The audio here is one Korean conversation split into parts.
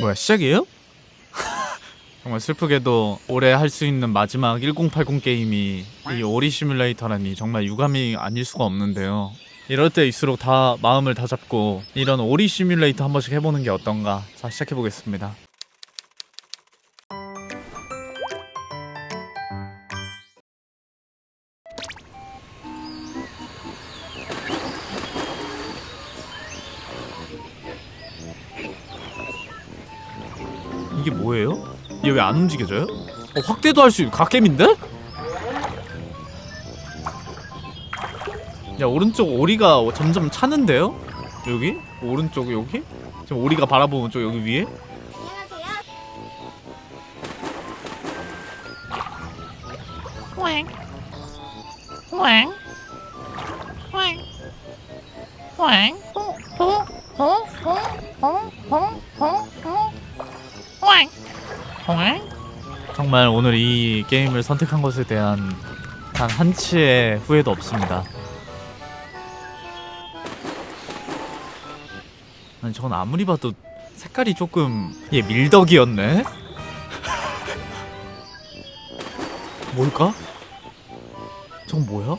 뭐야 시작이에요? 정말 슬프게도 올해 할 수 있는 마지막 1080 게임이 이 오리 시뮬레이터라니 정말 유감이 아닐 수가 없는데요. 이럴 때일수록 다 마음을 다 잡고 이런 오리 시뮬레이터 한 번씩 해보는 게 어떤가. 자 시작해 보겠습니다. 이게 뭐예요? 얘 왜 안 움직여져요? 어, 확대도 할 수 있고 갓겜인데? 야 오른쪽 오리가 점점 차는데요? 여기? 오른쪽 여기? 지금 오리가 바라보는 쪽 여기 위에? 정말 오늘 이 게임을 선택한 것에 대한 단 한치의 후회도 없습니다. 아니 저건 아무리 봐도 색깔이 조금 얘 밀덕이었네? 뭘까? 저건 뭐야?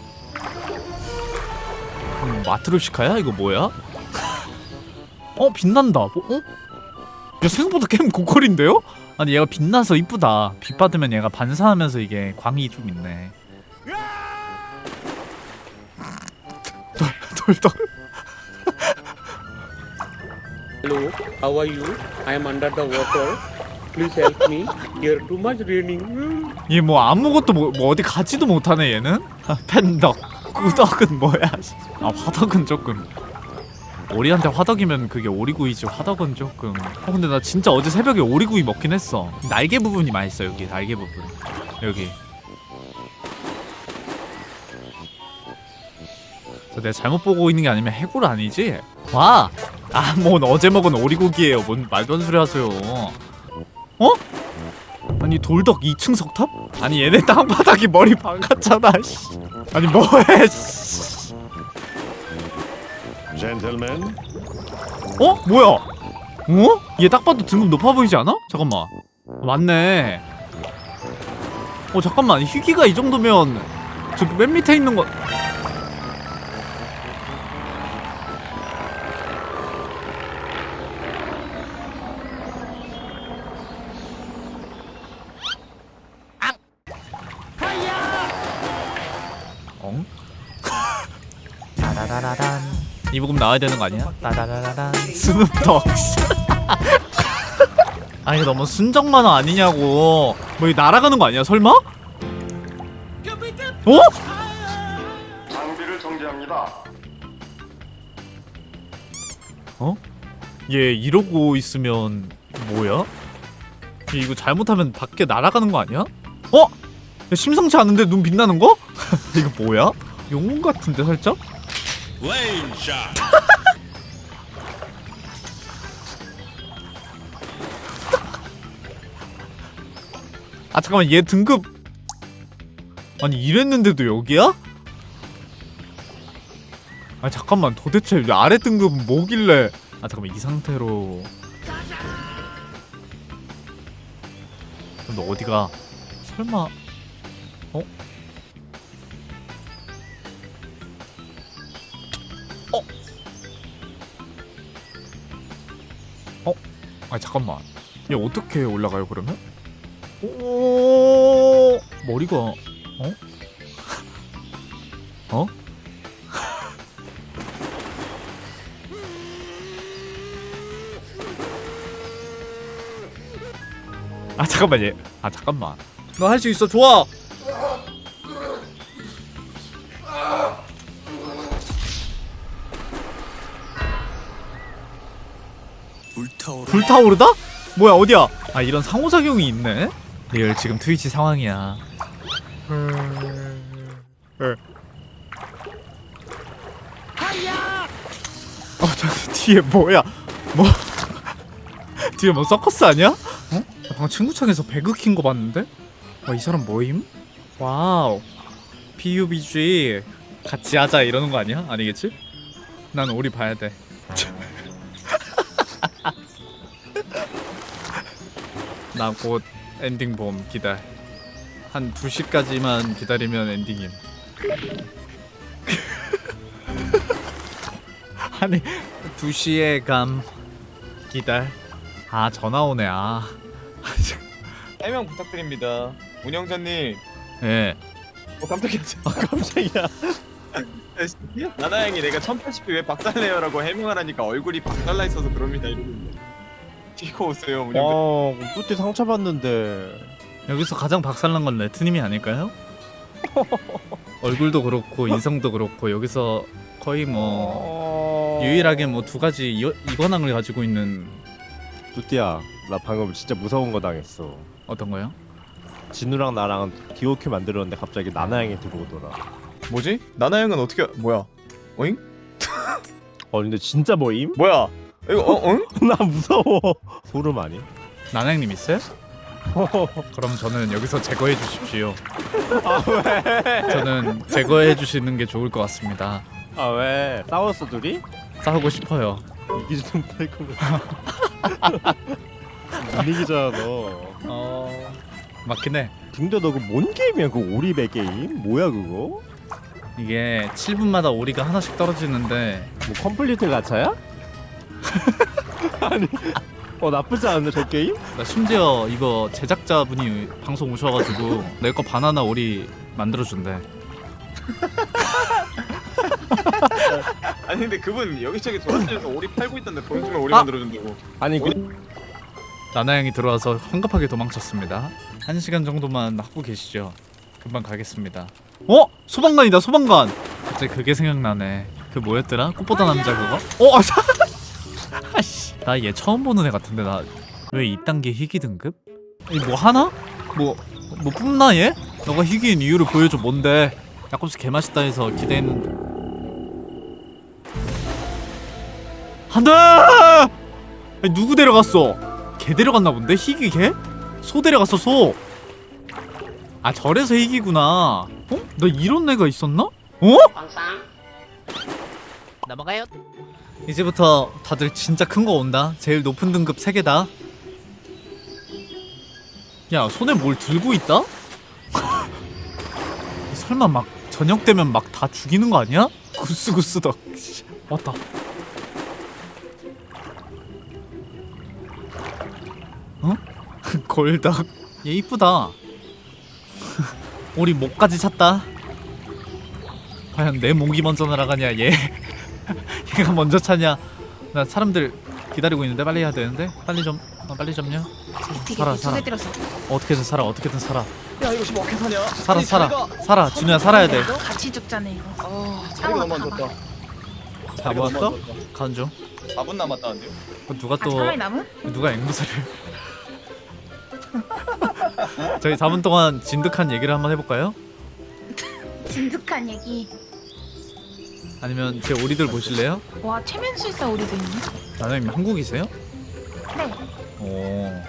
음, 마트로시카야? 이거 뭐야? 어 빛난다. 뭐, 어? 야 생각보다 게임 고퀄인데요? 아니 얘가 빛나서 이쁘다. 빛 받으면 얘가 반사하면서 이게 광이 좀 있네. 돌 돌돌. Hello, how are you? I am under the water. Please help me. Here too much raining. 얘 뭐 아무것도 뭐, 뭐 어디 가지도 못하네 얘는. 아, 팬덕. 꾸덕은 뭐야? 아 화덕은 조금. 오리한테 화덕이면 그게 오리구이지 화덕은 조금. 어 근데 나 진짜 어제 새벽에 오리구이 먹긴 했어. 날개 부분이 맛있어 여기 날개 부분. 여기. 저 내가 잘못 보고 있는 게 아니면 해골 아니지? 와! 아, 뭔 어제 먹은 오리고기예요. 뭔 말도 안 소리 하세요. 어? 아니 돌덕 2층 석탑? 아니 얘네 땅바닥이 머리 박았잖아. 씨. 아니 뭐해? 씨. Gentlemen, 어? 뭐야? 어? 얘 딱 봐도 등급 높아 보이지 않아? 잠깐만. 맞네. 어 잠깐만 희귀가 이 정도면 저기 맨 밑에 있는 거. 엉? 따라라라란 이 부분 나와야 되는 거 아니야? 따라라라란 스눕독 아니 너무 순정 만화 아니냐고 뭐이 날아가는 거 아니야 설마? 어? 장비를 정지합니다. 어? 얘 이러고 있으면 뭐야? 얘 이거 잘못하면 밖에 날아가는 거 아니야? 어? 야, 심상치 않은데 눈 빛나는 거? 이거 뭐야? 영웅 같은데 살짝? Lane shot. 아 잠깐만 얘 등급 아니 이랬는데도 여기야? 아 잠깐만 도대체 이 아래 등급은 뭐길래 아 잠깐만 이 상태로 너 어디가 설마 어? 어? 아 잠깐만 얘 어떻게 올라가요 그러면? 오 머리가 어? 어? 아 잠깐만 얘. 아 잠깐만. 너 할 수 있어. 좋아. 불타오르다? 뭐야 어디야? 아 이런 상호작용이 있네. 리얼 지금 트위치 상황이야. 어, 저 뒤에 뭐야? 뭐 뒤에 뭐 서커스 아니야? 어? 나 방금 친구창에서 배그 킨 거 봤는데? 와, 이 사람 뭐임? 와우. PUBG 같이 하자 이러는 거 아니야? 아니겠지? 난 오리 봐야 돼. 나 곧 엔딩 봄 기다. 한 2시까지만 기다리면 엔딩임. 아니 2시에 감 기다. 아 전화 오네 아. 해명 부탁드립니다. 운영자님. 예. 어 깜짝이야. 아 깜짝이야. 나나 형이 내가 1080p 왜 박살내요라고 해명하라니까 얼굴이 박살나 있어서 그럽니다 이러는데. 튀고 오세요. 어, 뚜띠 상처 받는데. 여기서 가장 박살난 건 레트님이 아닐까요? 얼굴도 그렇고 인성도 그렇고 여기서 거의 뭐 어... 유일하게 뭐 두 가지 이, 이관왕을 가지고 있는 뚜띠야, 나 방금 진짜 무서운 거 당했어. 어떤 거요? 진우랑 나랑 디오큐 만들었는데 갑자기 나나 양이 들어오더라. 뭐지? 나나 형은 어떻게 뭐야? 어잉? 어, 근데 진짜 뭐임? 뭐야? 이거 어 응? 나 무서워. 소름 아니? 나나형님 있어요? 그럼 저는 여기서 제거해 주십시오. 아 왜? 저는 제거해 주시는 게 좋을 것 같습니다. 아 왜? 싸웠어 둘이? 싸우고 싶어요. 이기지 좀 탈고. 못 이기잖아 너. 어 맞긴 해. 근데 너 그 뭔 게임이야? 그 오리배 게임? 뭐야 그거? 이게 7분마다 오리가 하나씩 떨어지는데 뭐 컴플리트 가차야? 아니, 어 나쁘지 않은데 저 게임? 나 심지어 이거 제작자분이 방송 오셔가지고 내 거 바나나 오리 만들어준대. 아니 근데 그분 여기저기 돌아다니면서 오리 팔고 있던데 돈 주면 오리 아! 만들어준다고. 아니 그 나나양이 들어와서 황급하게 도망쳤습니다. 한 시간 정도만 하고 계시죠. 금방 가겠습니다. 어? 소방관이다 소방관. 갑자기 그게 생각나네. 그 뭐였더라? 꽃보다 남자 그거? 어? 아. 나 얘 처음 보는 애 같은데 나 왜 2단계 희귀 등급? 이뭐 하나? 뭐, 뭐 뿜나 얘? 너가 희귀인 이유를 보여줘 뭔데? 약국수 개맛있다 해서 기대했는데 안돼! 아니, 누구 데려갔어? 개 데려갔나 본데? 희귀 개? 소 데려갔어 소. 아 절에서 희귀구나. 어? 나 이런 애가 있었나? 어? 넘어가요. 이제부터 다들 진짜 큰 거 온다. 제일 높은 등급 3개다. 야, 손에 뭘 들고 있다? 설마 막 저녁 되면 막 다 죽이는 거 아니야? 구스구스덕. 씨, 왔다. 어? 골덕. 얘 이쁘다. 우리 목까지 찼다. 과연 내 목이 먼저 날아가냐 얘. 얘가 먼저 차냐? 나 사람들 기다리고 있는데 빨리 해야 되는데 빨리 좀 어, 빨리 좀요. 살아 살아. 때렸어. 어떻게든 살아 어떻게든 살아. 야 이거 지금 어떻게 사냐? 살아 살아 살아 진우야 살아야 돼. 같이 죽자네 이거. 아 자리가 너무 안 좋다. 다 모았어? 가는 중. 4분 남았다는데요? 그 누가 아 또 사람이 남은? 누가 앵무새를 저희 4분 동안 진득한 얘기를 한번 해볼까요? 진득한 얘기. 아니면 제 오리들 보실래요? 와 최면술사 우리도 있네. 나나님 한국이세요? 네. 오.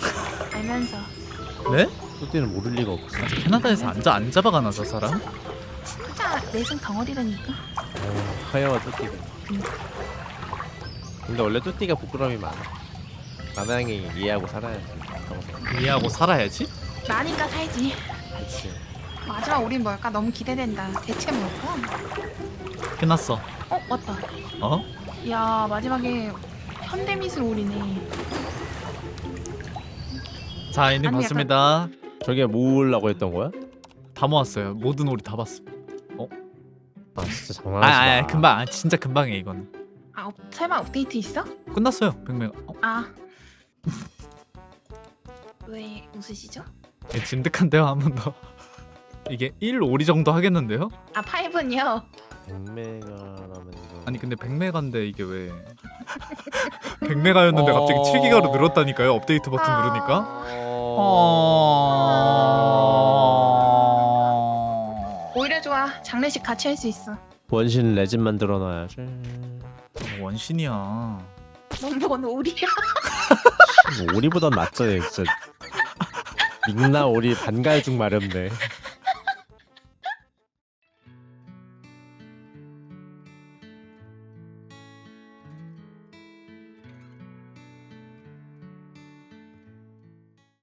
알면서 네? 뚜띠는 모를 리가 없어. 캐나다에서 안, 자, 안 잡아가나 저 사람? 진짜 내성 덩어리라니까. 어, 하여와 뚜띠가. 근데 원래 뚜띠가 부끄러움이 많아. 나나양이 이해하고 살아야지. 평생. 이해하고 살아야지? 나니까 살지. 그렇지. 마지막 우린 뭘까? 너무 기대된다. 대체 뭘까? 끝났어. 어 왔다. 어? 야 마지막에 현대미술 올이네. 자 아니, 봤습니다. 저게 모으려고 했던 거야? 다 모았어요. 모든 오리 다 봤어. 아 진짜 아, 장난하지 마. 아, 아 금방 아, 진짜 금방해 이거는. 아 업- 설마 업데이트 있어? 끝났어요. 백명. 어, 아. 왜 웃으시죠? 예, 진득한데요 한번 더. 이게 1 오리 정도 하겠는데요? 아 파이브는요. 백메가라면 이거. 아니 근데 100메가인데 이게 왜 100메가였는데 갑자기 7기가로 늘었다니까요. 업데이트 버튼 아. 누르니까. 어... 오히려 좋아. 장례식 같이 할 수 있어. 원신 레진 만들어 놔야지. 원신이야. 넌뭔 오리야? 오리보단 낫죠, 진짜. 믹나 오리 반갈죽 마렵네.